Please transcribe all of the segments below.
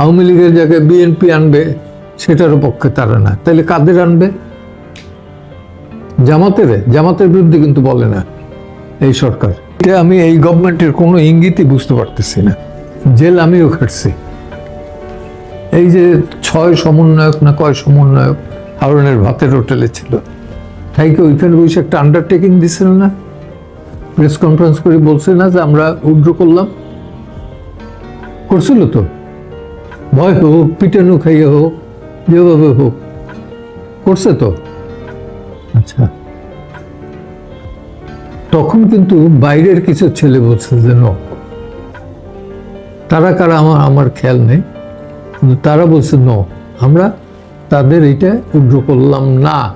আওয়ামী লীগের জায়গায় বিএনপি আনবে সেটারও পক্ষে তারা না। তাহলে কাদের আনবে? জামাতের। জামাতের বিরুদ্ধে কিন্তু বলে না এই সরকার। এটা আমি এই গভর্নমেন্টের কোনো ইঙ্গিতই বুঝতে পারতেছি না। জেল আমিও খাটছি। এই যে ছয় সমন্বয়ক না কয় সমন্বয়ক হারনের ভাতের হোটেলে ছিল, তাই কি ওইখানে বসে একটা আন্ডারটেকিং দিছিল না? প্রেস কনফারেন্স করে বলছে না যে আমরা উড্র করলাম? করছিল তো? ভয় হোক পিটানো খাইয়ে হোক, যেভাবে হোক। করছে তো? আচ্ছা। তখন কিন্তু বাইরের কিছু ছেলে বলছে যে, ন। তারা কারা আমার আমার খেয়াল নেই। কিন্তু তারা বলছে, ন। আমরা তাদের এটা উগ্র করলাম না।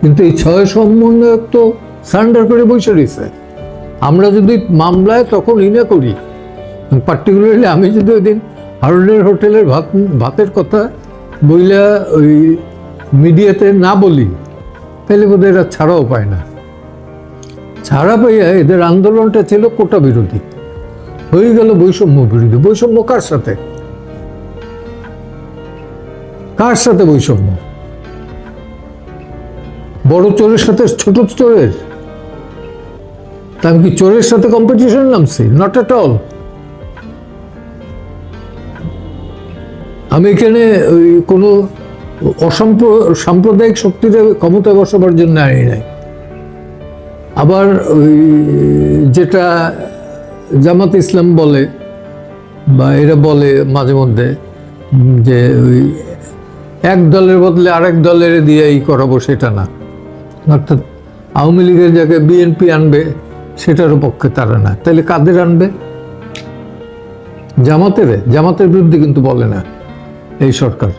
কিন্তু এই ছয় সমন্বয়ক তো সারেন্ডার করে বসে রয়েছে। আমরা যদি মামলায় তখন ইনা করি পার্টিকুলারলি আমি যদি ওই দিন হারুনের হোটেলের ভাত, ভাতের কথা বইলা ওই মিডিয়াতে না বলি তাহলে বোধহয় এরা ছাড়াও পায় না। ছাড়া পাইয়া এদের আন্দোলনটা ছিল কোটা বিরোধী। হয়ে গেল বৈষম্য বিরোধী। বৈষম্য কার সাথে? কার সাথে বৈষম্য? বড় চোরের সাথে ছোট চোরের? তা আমি কি চোরের সাথে কম্পিটিশন নামছি? নট এট অল আমি এখানে ওই কোনো অসাম্প, সাম্প্রদায়িক শক্তির ক্ষমতায় বসাবার জন্য আনি নাই। আবার ওই যেটা জামাত ইসলাম বলে, বা এরা বলে মাঝে মধ্যে, যে ওই এক দলের বদলে আরেক দলের দিয়ে ই করাবো সেটা না। অর্থাৎ আওয়ামী লীগের জায়গায় বিএনপি আনবে সেটারও পক্ষে তারা না। তাহলে কাদের আনবে? জামাতের? জামাতের বিরুদ্ধে কিন্তু বলে না। এই সরকার।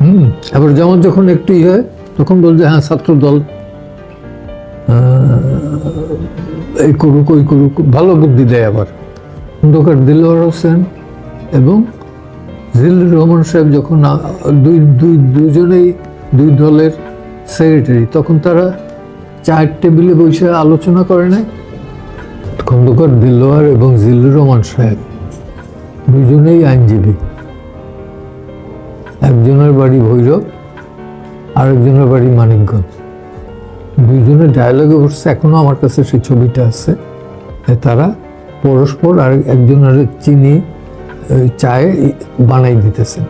হুম, এবার যেমন যখন একটু ইয়ে হয়, তখন বলছে হ্যাঁ ছাত্র দল এই করুক, ওই করুক, ভালো বুদ্ধি দেয় আবার। খন্দকার দিলওয়ার হোসেন এবং জিল্লুর রহমান সাহেব যখন দুই দুই, দুজনেই দুই দলের সেক্রেটারি তখন তারা চায়ের টেবিলে বসে আলোচনা করে নাই। খন্দকার দিলওয়ার এবং জিল্লুর রহমান সাহেব। দুজনেই আইনজীবী। একজনের বাড়ি ভৈরব, আরেকজনের বাড়ি মানিকগঞ্জ। দুইজনের ডায়ালগে বসছে এখনও আমার কাছে সেই ছবিটা আছে। তারা পরস্পর আর একজন আরেক চিনি চায়ে বানাই দিতেছেন।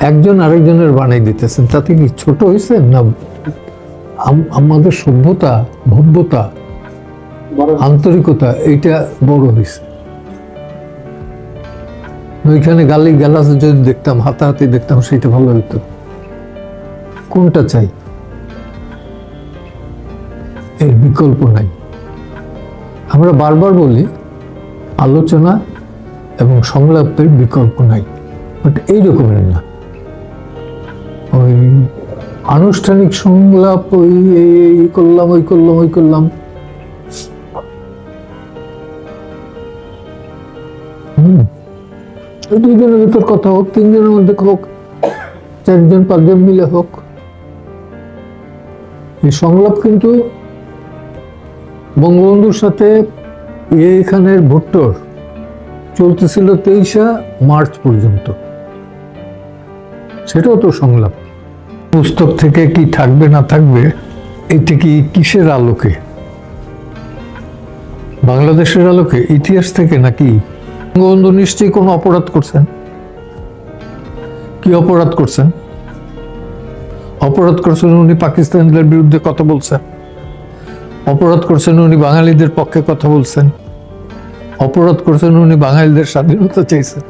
একজন আরেকজনের বানাই দিতেছেন। তাতে কি ছোট হয়েছে না আম- আমাদের সভ্যতা, ভব্যতা? আন্তরিকতা, এইটা বড় হয়েছে ওইখানে গালি গালাস যদি দেখতাম, হাতাহাতি দেখতাম সেটা ভালো হইতো। কোনটা চাই? এর বিকল্প নাই। আমরা বারবার বলি, আলোচনা এবং সংলাপের বিকল্প নাই। বাট এই রকমের না। ওই আনুষ্ঠানিক সংলাপ, ওই এই করলাম, ওই করলাম ওই করলাম হুম। ভিতর কথা হোক, তিনজনের মধ্যে হোক, চারজন, পাঁচজন মিলে হোক, এই সংলাপ কিন্তু বঙ্গবন্ধুর সাথে এখানের ভুট্টোর চলতেছিল তেইশা মার্চ পর্যন্ত। সেটাও তো সংলাপ। পুস্তক থেকে কি থাকবে, না থাকবে, এটি কি কিসের আলোকে? বাংলাদেশের আলোকে, ইতিহাস থেকে নাকি বঙ্গবন্ধু নিশ্চয়ই কোনো অপরাধ করছেন? কি অপরাধ করছেন? অপরাধ করছেন উনি পাকিস্তানিদের বিরুদ্ধে কথা বলছেন। অপরাধ করছেন উনি বাঙালিদের পক্ষে কথা বলছেন। অপরাধ করছেন উনি বাঙালিদের স্বাধীনতা চাইছেন,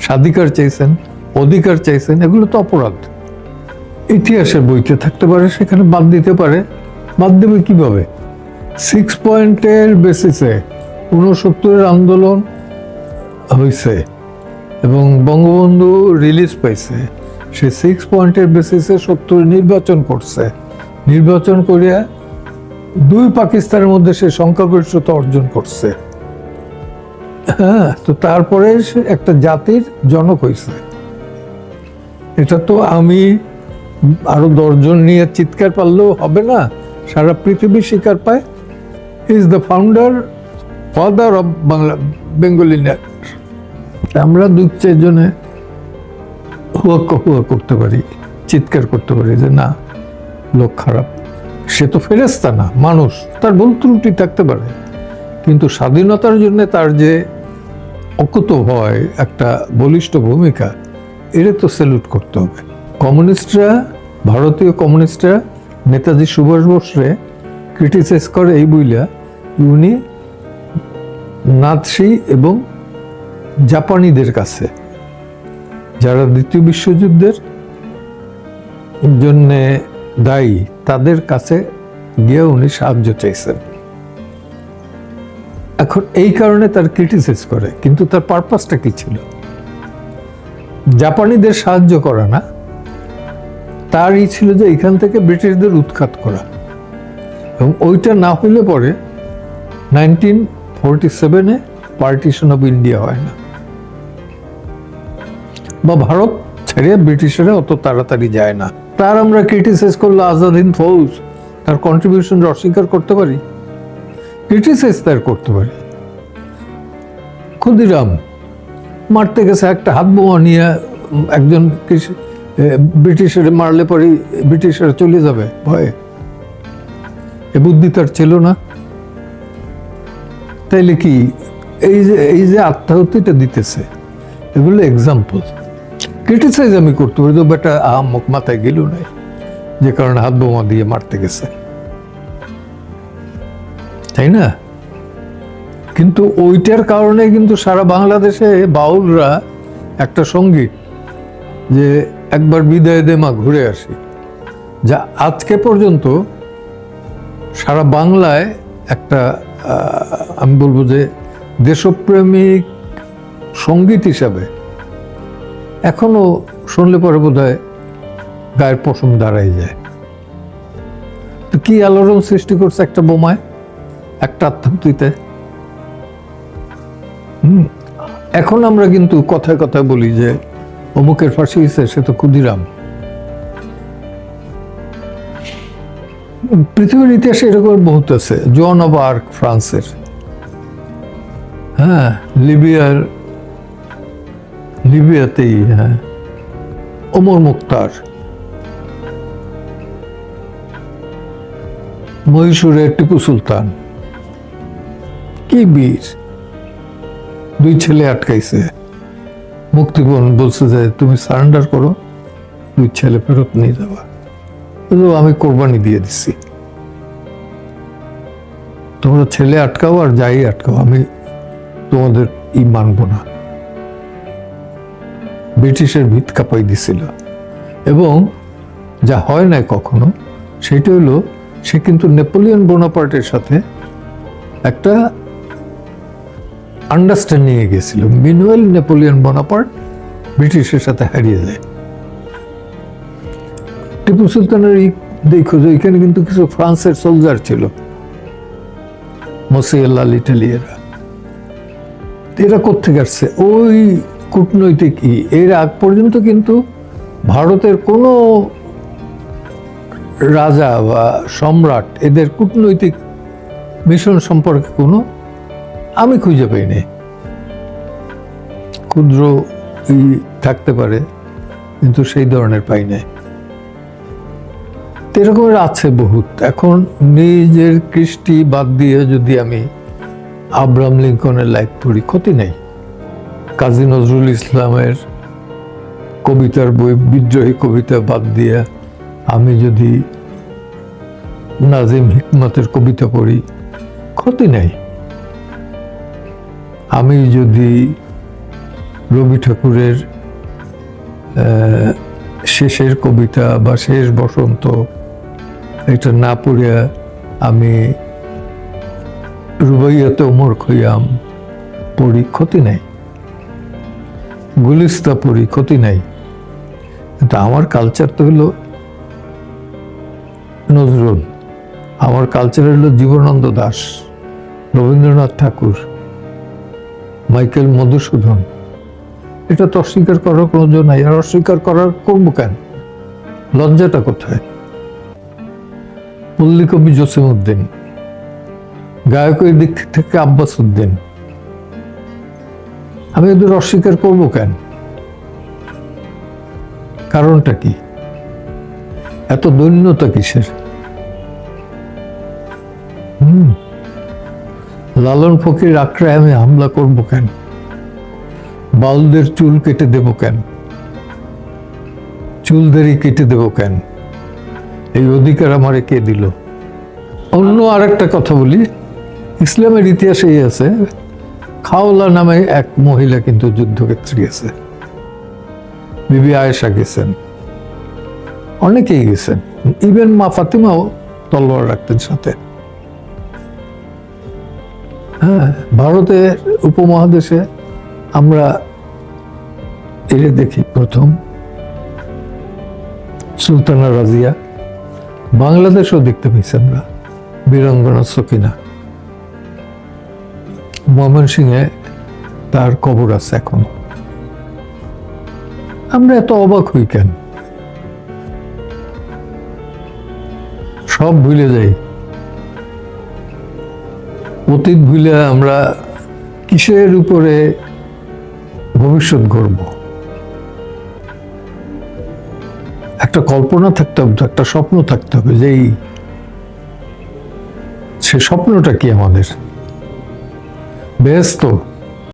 স্বাধিকার চাইছেন, অধিকার চাইছেন, এগুলো তো অপরাধ। ইতিহাসের বইতে থাকতে পারে, সেখানে বাদ দিতে পারে। বাদ দেবে কীভাবে? সিক্স পয়েন্টের বেসিসে ঊনসত্তরের আন্দোলন হয়েছে এবং বঙ্গবন্ধু রিলিজ পাইছে। সে সিক্স পয়েন্টের বেসিসে সত্তর নির্বাচন করছে। নির্বাচন করিয়া দুই পাকিস্তানের মধ্যে সে সংখ্যাগরিষ্ঠতা অর্জন করছে। হ্যাঁ তো তারপরে একটা জাতির জনক হয়েছে এটা তো আমি আরও দশজন নিয়ে চিৎকার পারলেও হবে না। সারা পৃথিবী স্বীকার পায়। Is the founder father of Bangla Bengali আমরা দু চারজনে হুয়া হুয়া করতে পারি, চিৎকার করতে পারি যে না, লোক খারাপ। সে তো ফেরেস্তা না, মানুষ, তার ভুল ত্রুটি থাকতে পারে। কিন্তু স্বাধীনতার জন্য তার যে অকুত হয় একটা বলিষ্ঠ ভূমিকা এটা তো স্যালুট করতে হবে। কমিউনিস্টরা, ভারতীয় কমিউনিস্টরা, নেতাজি সুভাষ বোসরে ক্রিটিসাইজ করে এই বইলা উনি নাৎসি এবং জাপানিদের কাছে, যারা দ্বিতীয় বিশ্বযুদ্ধের জন্যে দায়ী, তাদের কাছে গিয়ে উনি সাহায্য চাইছেন এখন এই কারণে তার ক্রিটিসাইজ করে, কিন্তু তার পারপাসটা কি ছিল? জাপানিদের সাহায্য করা না, তারই ছিল যে এখান থেকে ব্রিটিশদের উৎখাত করা। এবং ওইটা না হইলে পরে নাইনটিন ফোরটি সেভেনে পার্টিশন অফ ইন্ডিয়া হয় না। বা ভারত ছেড়ে ব্রিটিশরা অত তাড়াতাড়ি যায় না। তার আমরা ক্রিটিসাইজ করলে আজাদ হিন্দ ফৌজ। তার কন্ট্রিবিউশন অস্বীকার করতে পারি। ক্রিটিসাইজ তার করতে পারি। ক্ষুদিরাম মারতে গেছে একটা হাত বোমা নিয়ে, একজন ব্রিটিশের মারলে পরে ব্রিটিশরা চলে যাবে, ভয়ে। এ বুদ্ধি তার ছিল না। তাইলে কি এই যে এই যে আত্মাহুতিটা দিতেছে, এগুলো এক্সাম্পল ক্রিটিসাইজ আমি করতে পারি তো বেটা আহাম্মক মাথায় গেল নাই। যে কারণে হাত বোমা দিয়ে মারতে গেছে। তাই না? কিন্তু ওইটার কারণে কিন্তু সারা বাংলাদেশে বাউলরা একটা সংগীত যে একবার বিদায় দে মা, ঘুরে আসি। যা আজকে পর্যন্ত সারা বাংলায় একটা আমি বলব যে দেশপ্রেমিক সংগীত হিসাবে এখনও শুনলে পরে বোধ হয় গায়ের পশম দাঁড়াই যায়। তো কি আলোড়ন সৃষ্টি করছে একটা বোমায়? একটা আত্মাহুতিতে? হুম, এখন আমরা কিন্তু কথায় কথায় বলি যে অমুকের ফাঁসি হয়েছে সে তো ক্ষুদিরাম। পৃথিবীর ইতিহাসে এরকম বহুত আছে জন অব আর্ক ফ্রান্সের। হ্যাঁ লিবিয়ার লিবিয়াতেই হ্যাঁ ওমর মুক্তার। মহীশূরের টিপু সুলতান। কি বীর। দুই ছেলে আটকাইছে। মুক্তিপণ বলছে যে, তুমি সারেন্ডার করো, দুই ছেলে ফেরত নিয়ে যাওয়া আমি কোরবানি দিয়ে দিছি। তোমরা ছেলে আটকাও আর যাই আটকাও, আমি তোমাদের ই মানব না। ব্রিটিশের ভিত কাঁপাই দিছিল। এবং যা হয় না কখনো, সেটা হলো সে কিন্তু নেপোলিয়ন বোনাপার্টের সাথে একটা আন্ডারস্ট্যান্ডিং এ গেছিল। মিনুয়েল নেপোলিয়ন বোনাপার্ট ব্রিটিশের সাথে হারিয়ে যায়। টিপু সুলতানের দেখো যে এখানে কিন্তু কিছু ফ্রান্সের সোলজার ছিল, মসিয়াল্লাহ ইটালিয়ারা এরা কোথেকে আসছে? ওই কূটনৈতিক ই, এর আগ পর্যন্ত কিন্তু ভারতের কোনো রাজা বা সম্রাট এদের কূটনৈতিক মিশন সম্পর্কে কোনো আমি খুঁজে পাইনি। ক্ষুদ্র ই থাকতে পারে, কিন্তু সেই ধরনের পাই নাই। এরকমের আছে বহুত। এখন নিজের কৃষ্টি বাদ দিয়ে যদি আমি আব্রাহাম লিঙ্কনের লাইফ পড়ি, ক্ষতি নেই। কাজী নজরুল ইসলামের কবিতার বই, বিদ্রোহী কবিতা বাদ দিয়ে আমি যদি নাজিম হিকমতের কবিতা পড়ি, ক্ষতি নেই। আমি যদি রবি ঠাকুরের শেষের কবিতা বা শেষ বসন্ত এটা না পড়িয়া আমি রুবাইয়াতে ওমর খৈয়াম পড়ি, ক্ষতি নাই। গুলিস্তা পড়ি ক্ষতি নাই। কিন্তু আমার কালচার তো হলো নজরুল। আমার কালচার হলো জীবনানন্দ দাস, রবীন্দ্রনাথ ঠাকুর, মাইকেল মধুসূদন। এটা তো অস্বীকার করার কোনো জন্য নাই। আর অস্বীকার করার করব কেন? লজ্জাটা কোথায়? পল্লী কবি জসিমউদ্দিন গায়কের দিক থেকে আব্বাস উদ্দিন। আমি ওদের অস্বীকার করব কেন? কারণটা কি? এত দৈন্যতা কিসের? হুম। লালন ফকির আক্রায় আমি হামলা করব কেন? বাউলদের চুল কেটে দেব কেন? চুলদারি কেটে দেব কেন? এই অধিকার আমারে কে দিল? অন্য আরেকটা কথা বলি। ইসলামের ইতিহাসেই আছে। খাওলা নামে এক মহিলা কিন্তু যুদ্ধক্ষেত্রী আছে বিবি আয়েশা গেছেন। অনেকেই গেছেন। ইভেন মা ফাতিমাও তলোয়ার রাখতেন সাথে। হ্যাঁ ভারতের উপমহাদেশে আমরা এরে দেখি প্রথম সুলতানা রাজিয়া। বাংলাদেশও দেখতে পেয়েছি আমরা। বীরাঙ্গনা সকিনা। ময়মনসিংহে তার কবর আছে এখন। আমরা এত অবাক হই কেন? সব ভুলে যাই। অতীত ভুলে আমরা কিসের উপরে ভবিষ্যৎ গড়ব? একটা কল্পনা থাকতে হবে, একটা স্বপ্ন থাকতে হবে যে সে স্বপ্নটা কি আমাদের? বেশ তো